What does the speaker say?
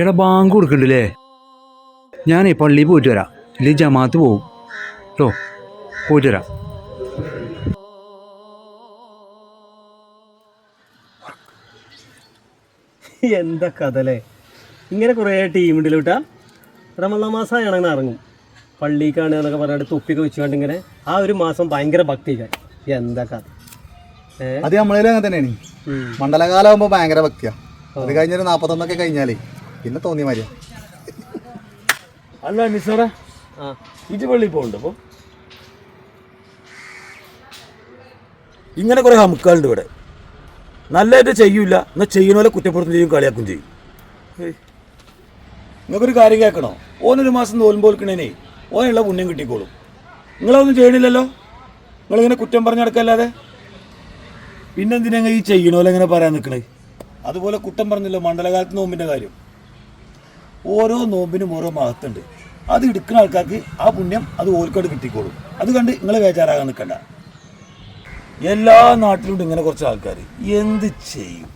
എടാ ബാങ്ക് കൊടുക്കണ്ടല്ലേ? ഞാനേ പള്ളി പോയിട്ട് വരാം. ഇല്ലെങ്കിൽ ജമാഅത്ത് പോവും. കേട്ടോ പോയിട്ട് വരാം. എന്താ കഥലേ? ഇങ്ങനെ കുറേ ടീമുണ്ടല്ലോ കേട്ടാ റമദാൻ മാസമായാണ് അങ്ങനെ ഇറങ്ങും. പള്ളിക്കാണ് എന്നൊക്കെ പറഞ്ഞിട്ട് തൊപ്പിയൊക്കെ വെച്ചുകൊണ്ട് ഇങ്ങനെ ആ ഒരു മാസം ഭയങ്കര ഭക്തിക്കാൻ എന്താ കഥ? അത് നമ്മളതിലും അങ്ങനെ തന്നെയാണ്. മണ്ഡലകാലം ആകുമ്പോൾ ഭയങ്കര ഭക്തിയാ. അത് കഴിഞ്ഞൊരു നാപ്പത്തൊന്നൊക്കെ കഴിഞ്ഞാലേ പിന്നെ തോന്നിയ മാതിരി. അല്ല നിസാറ. ഇത് വെള്ളി പള്ളി പോകണ്ട അപ്പോൾ ഇങ്ങനെ കുറെ ഹമുക്കാളുണ്ട് ഇവിടെ. നല്ലതായിട്ട് ചെയ്യൂല. എന്നാൽ ചെയ്യുന്ന പോലെ കുറ്റപ്പെടുത്തും ചെയ്യും കളിയാക്കും ചെയ്യും. നിങ്ങൾക്കൊരു കാര്യം കേൾക്കണോ? ഓനൊരു മാസം തോൽമ്പോൽക്കണേനെ ഓനുള്ള പുണ്യം കിട്ടിക്കോളും. നിങ്ങളതൊന്നും ചെയ്യണില്ലല്ലോ? നിങ്ങളിങ്ങനെ കുറ്റം പറഞ്ഞു നടക്കല്ലാതെ? പിന്നെന്തിനാ ഈ ചെയ്യണോലെ ഇങ്ങനെ പറയാൻ നിൽക്കണേ അതുപോലെ കുറ്റം പറഞ്ഞല്ലോ മണ്ഡലകാലത്ത് നോമ്പിന്റെ കാര്യം. ഓരോ നോമ്പിനും ഓരോ മഹത്തുണ്ട് അത് എടുക്കുന്ന ആൾക്കാർക്ക് ആ പുണ്യം അത് ഓൽക്കോട് കിട്ടിക്കോളും. അത് കണ്ട് നിങ്ങൾ വേചാറാകാൻ നിൽക്കണ്ട എല്ലാ നാട്ടിലും ഇങ്ങനെ കുറച്ച് ആൾക്കാർ എന്ത് ചെയ്യും?